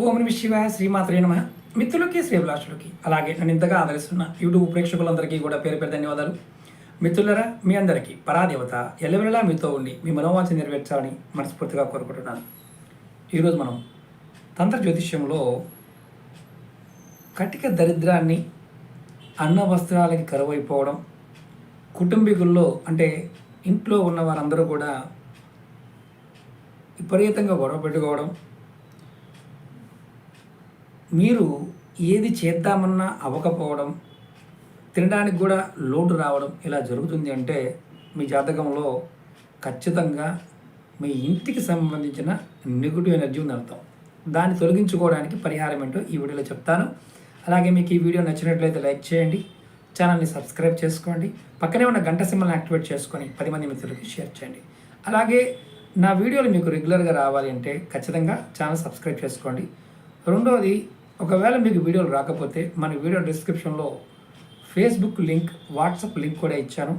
ఓం నమ శివ శ్రీమాత్రే నమ. మిత్రులకి శ్రీభిలాషులకి అలాగే నన్ను ఇంతగా ఆదరిస్తున్న యూట్యూబ్ ప్రేక్షకులందరికీ కూడా పేరు పేరు ధన్యవాదాలు. మిత్రులరా మీ అందరికీ పరాదేవత ఎల్లవెల్లా మీతో ఉండి మీ మనోవాంఛ నెరవేర్చాలని మనస్ఫూర్తిగా కోరుకుంటున్నాను. ఈరోజు మనం తంత్ర జ్యోతిష్యంలో కటిక దరిద్రాన్ని అన్న వస్త్రాలకి కరువైపోవడం కుటుంబీకుల్లో అంటే ఇంట్లో ఉన్న వారందరూ కూడా విపరీతంగా గొడవ పెట్టుకోవడం మీరు ఏది చేద్దామన్నా అవ్వకపోవడం తినడానికి కూడా లోటు రావడం ఇలా జరుగుతుంది అంటే మీ జాతకంలో ఖచ్చితంగా మీ ఇంటికి సంబంధించిన నెగిటివ్ ఎనర్జీ ఉంది అర్థం. దాన్ని తొలగించుకోవడానికి పరిహారం ఏంటో ఈ వీడియోలో చెప్తాను. అలాగే మీకు ఈ వీడియో నచ్చినట్లయితే లైక్ చేయండి ఛానల్ని సబ్స్క్రైబ్ చేసుకోండి పక్కనే ఉన్న గంట సింబల్ని యాక్టివేట్ చేసుకొని పది మంది మిత్రులకి షేర్ చేయండి. అలాగే నా వీడియోలు మీకు రెగ్యులర్గా రావాలి అంటే ఖచ్చితంగా ఛానల్ సబ్స్క్రైబ్ చేసుకోండి. రెండవది ఒకవేళ మీకు వీడియోలు రాకపోతే మన వీడియో డిస్క్రిప్షన్లో ఫేస్బుక్ లింక్ వాట్సాప్ లింక్ కూడా ఇచ్చాను.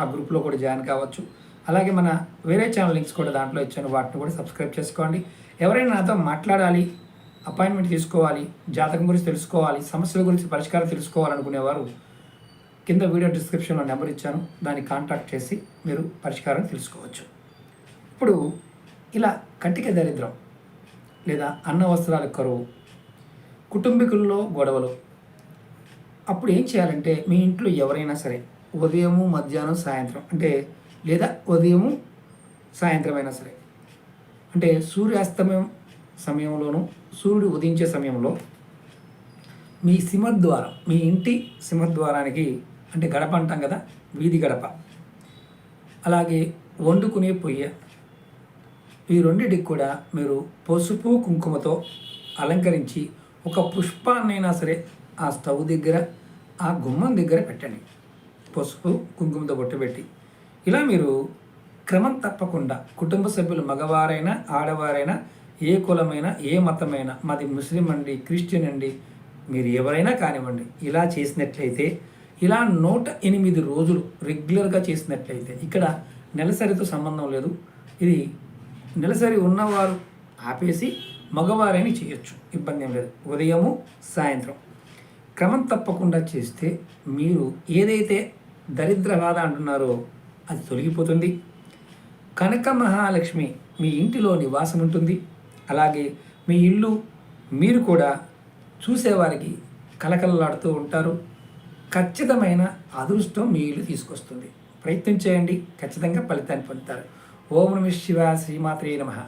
ఆ గ్రూప్లో కూడా జాయిన్ కావచ్చు. అలాగే మన వేరే ఛానల్ లింక్స్ కూడా దాంట్లో ఇచ్చాను. వాటిని కూడా సబ్స్క్రైబ్ చేసుకోండి. ఎవరైనా నాతో మాట్లాడాలి అపాయింట్మెంట్ తీసుకోవాలి జాతకం గురించి తెలుసుకోవాలి సమస్యల గురించి పరిష్కారం తెలుసుకోవాలనుకునేవారు కింద వీడియో డిస్క్రిప్షన్లో నెంబర్ ఇచ్చాను. దాన్ని కాంటాక్ట్ చేసి మీరు పరిష్కారం తెలుసుకోవచ్చు. ఇప్పుడు ఇలా కంటిక దరిద్రం లేదా అన్న వస్త్రాల కరువు కుటుంబీకుల్లో గొడవలు. అప్పుడు ఏం చేయాలంటే మీ ఇంట్లో ఎవరైనా సరే ఉదయము మధ్యాహ్నం సాయంత్రం అంటే లేదా ఉదయము సాయంత్రం అయినా సరే అంటే సూర్యాస్తమయం సమయంలోనూ సూర్యుడు ఉదయించే సమయంలో మీ సింహద్వారం మీ ఇంటి సింహద్వారానికి అంటే గడప అంటాం కదా వీధి గడప. అలాగే వండుకునే పొయ్య. ఈ రెండింటికి కూడా మీరు పసుపు కుంకుమతో అలంకరించి ఒక పుష్పాన్నైనా సరే ఆ స్టవ్ దగ్గర ఆ గుమ్మం దగ్గర పెట్టండి. పసుపు కుంకుమతో బొట్టు పెట్టి. ఇలా మీరు క్రమం తప్పకుండా కుటుంబ సభ్యులు మగవారైనా ఆడవారైనా ఏ కులమైనా ఏ మతమైనా మాది ముస్లిం అండి క్రిస్టియన్ అండి మీరు ఎవరైనా కానివ్వండి ఇలా చేసినట్లయితే ఇలా నూట ఎనిమిది రోజులు రెగ్యులర్గా చేసినట్లయితే ఇక్కడ నెలసరితో సంబంధం లేదు. ఇది నెలసరి ఉన్నవారు ఆపేసి మగవారైనా చేయొచ్చు. ఇబ్బంది ఏం లేదు. ఉదయము సాయంత్రం. క్రమం తప్పకుండా చేస్తే మీరు ఏదైతే దరిద్ర బాధ అంటున్నారో అది తొలగిపోతుంది. కనక మహాలక్ష్మి మీ ఇంటిలో నివాసం ఉంటుంది. అలాగే మీ ఇల్లు మీరు కూడా చూసేవారికి కలకలలాడుతూ ఉంటారు. ఖచ్చితమైన అదృష్టం మీ ఇల్లు తీసుకొస్తుంది. ప్రయత్నం చేయండి. ఖచ్చితంగా ఫలితాన్ని పొందుతారు. ఓం నమ శివ శ్రీమాత్రే నమః.